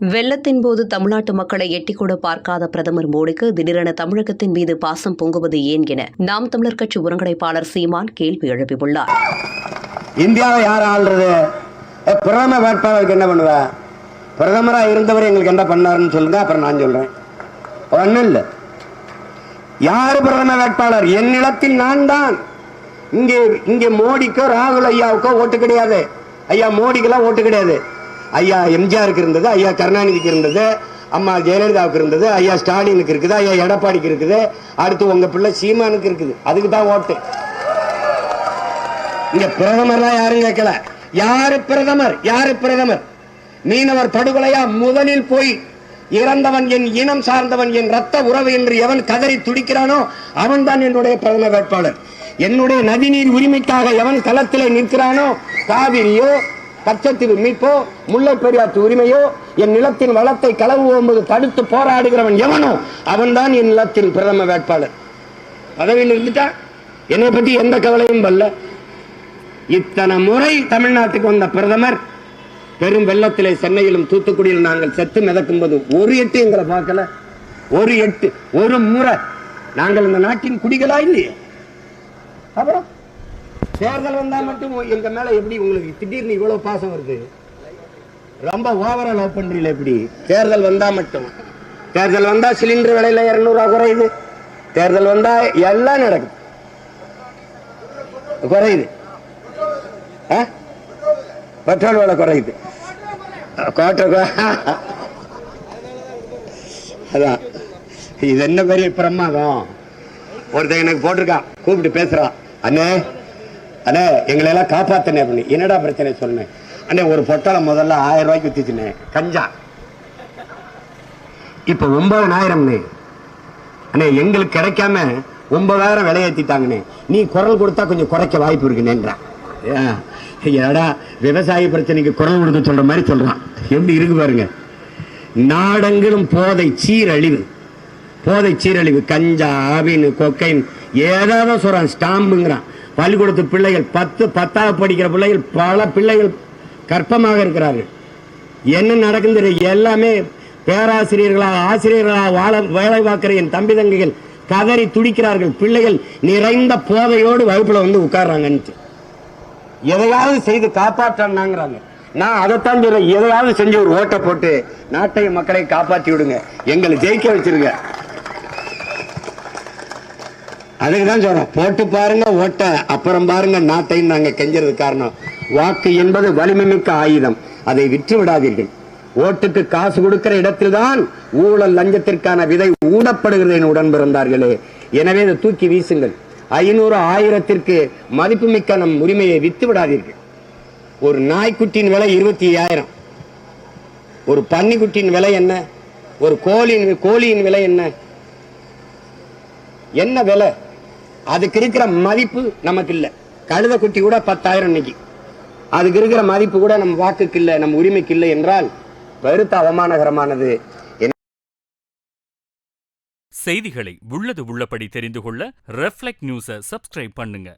வெள்ளத்தின் போது தமிழ்நாட்டு மக்களை எட்டிக்கூட பார்க்காத பிரதமர் மோடிக்கு திடீரென தமிழகத்தின் மீது பாசம் பொங்குவது ஏன் என நாம் தமிழர் கட்சி ஒருங்கிணைப்பாளர் சீமான் கேள்வி எழுப்பியுள்ளார். இந்தியாவை யார் ஆள்றது? பிரதம வேட்பாளருக்கு என்ன பண்ணுவ? பிரதமரா இருந்தவர் எங்களுக்கு என்ன பண்ணாருன்னு சொல்லுங்க அப்புறம் நான் சொல்றேன். ஒன்றும் இல்லை. யாரு பிரதம வேட்பாளர்? என் நிலத்தில் நான் தான். இங்கே இங்கே மோடிக்கோ ராகுல் ஐயாவுக்கோ ஓட்டு கிடையாது. ஐயா மோடிக்கெல்லாம் ஓட்டு கிடையாது. ஐயா எம்ஜிஆருக்கு இருந்தது ஐயா கருணாநிதிக்கு இருந்தது அம்மா ஜெயலலிதாவுக்கு இருந்தது ஐயா ஸ்டாலினுக்கு இருக்குது ஐயா எடப்பாடிக்கு இருக்குது அடுத்து உங்க பிள்ளை சீமானுக்கு இருக்குது. அதுக்கு தான் ஓட்டு. இங்க பிரதமர்லாம் யாரும் கேட்கல. யாரு பிரதமர்? யாரு பிரதமர்? மீனவர் படுகொலையா முதலில் போய் இறந்தவன் என் இனம் சார்ந்தவன் என் ரத்த உறவு என்று எவன் கதறி துடிக்கிறானோ அவன் தான் என்னுடைய பிரதம வேட்பாளர். என்னுடைய நதிநீர் உரிமைக்காக எவன் களத்திலே நிற்கிறானோ காவிரியோ கச்சத்தீவு மீட்போ முல்லை பெரியாற்று உரிமையோ என் நிலத்தின் வளத்தை களவுவோம் போது தடுத்து போராடுகிறவன் எவனோ அவன்தான் என் நிலத்தின் பிரதம வேட்பாளர். பதவியில் இருந்துட்டா? என்னை பற்றி எந்த கவலையும் பல்ல இத்தனை முறை தமிழ்நாட்டுக்கு வந்த பிரதமர் பெரும் வெள்ளத்திலே சென்னையிலும் தூத்துக்குடியிலும் நாங்கள் செத்து மிதக்கும் போது ஒரு எட்டு எங்களை பார்க்கல. ஒரு எட்டு ஒரு முறை. நாங்கள் இந்த நாட்டின் குடிகளா இல்லையே. அப்புறம்? தேர்தல் வந்தா மட்டும் எங்க மேல எப்படி உங்களுக்கு திடீர்னு இவ்வளவு பாசம் வருது? ரொம்ப ஓவரா லவ் பண்றீங்களே எப்படி? தேர்தல் வந்தா மட்டும். தேர்தல் வந்தா சிலிண்டர் விலையில இருநூறு ரூபா குறையுது. தேர்தல் வந்தா எல்லாம் நடக்குது. குறையுது? பெட்ரோல் விலை குறையுது. கோட்டை அதான். இது என்ன பெரிய பிரமாதம்? ஒருத்தன் எனக்கு போட்டிருக்கான். கூப்பிட்டு பேசுறான். அண்ணே அண்ணே எங்களை எல்லாம் காப்பாத்தினே அப்படின்னு. என்னடா பிரச்சனை சொன்னேன் அண்ணே ஒரு பொட்டலை முதல்ல ஆயிரம் ரூபாய்க்கு வித்துச்சுனே. கஞ்சா. இப்ப ஒன்பதனாயிரம்னு அண்ணே எங்களுக்கு கிடைக்காம ஒன்பதாயிரம் விலையேத்திட்டாங்கண்ணே நீ குரல் கொடுத்தா கொஞ்சம் குறைக்க வாய்ப்பு இருக்குனேன்றான் ஏடா விவசாய பிரச்சனைக்கு குரல் கொடுக்க சொல்ற மாதிரி சொல்றான். எப்படி இருக்கு பாருங்க. நாடெங்கிலும் போதை சீரழிவு. போதை சீரழிவு. கஞ்சா ஆவின் கொக்கைன் ஏதாவது சொல்றான். ஸ்டாம்புங்கிறான். பள்ளிக்கூடத்து பிள்ளைகள் பத்து பத்தாவது படிக்கிற பிள்ளைகள் பல பிள்ளைகள் கற்பமாக இருக்கிறார்கள். என்ன நடக்குது எல்லாமே பேராசிரியர்களாக ஆசிரியர்களாக வாழ வேலை பார்க்கிற என் தம்பி தங்கைகள் கதறி துடிக்கிறார்கள். பிள்ளைகள் நிறைந்த போதையோடு வகுப்பில் வந்து உட்கார்றாங்கன்ட்டு. எதையாவது செய்து காப்பாற்றாங்கிறாங்க நான் அதைத்தான் சொல்றேன். எதையாவது செஞ்சு ஒரு ஓட்டை போட்டு நாட்டை மக்களை காப்பாற்றி விடுங்க. எங்களை ஜெயிக்க வச்சிருங்க. அதுக்கு தான் சொல்றோம் போட்டு பாருங்க ஓட்ட. அப்புறம் பாருங்க நாட்டையும் நாங்க கெஞ்சறது காரணம். வாக்கு என்பது வலிமை மிக்க ஆயுதம். அதை விற்று விடாதீர்கள். ஓட்டுக்கு காசு கொடுக்கிற இடத்தில்தான் ஊழல் லஞ்சத்திற்கான விதை ஊடப்படுகிறது என உடன் பிறந்தார்களே எனவே இதை தூக்கி வீசுங்கள். ஐநூறு ஆயிரத்திற்கு மதிப்புமிக்க நம் உரிமையை வித்து விடாதீர்கள். ஒரு நாய்க்குட்டியின் விலை இருபத்தி ஐயாயிரம். ஒரு பன்னிக்குட்டியின் விலை என்ன? ஒரு கோழியின் கோழியின் விலை என்ன? என்ன விலை? அதுக்கு இருக்கிற மதிப்பு நமக்கு இல்லை கழுத குட்டி கூட பத்தாயிரம் இன்னைக்கு. அதுக்கு இருக்கிற மதிப்பு கூட நம்ம வாக்குக்கு இல்லை நம்ம உரிமைக்கு இல்லை என்றால் பெருத்த அவமானகரமானது. செய்திகளை உள்ளது உள்ளபடி தெரிந்து கொள்ள ரெஃப்ளெக்ட் நியூஸை சப்ஸ்கிரைப் பண்ணுங்க.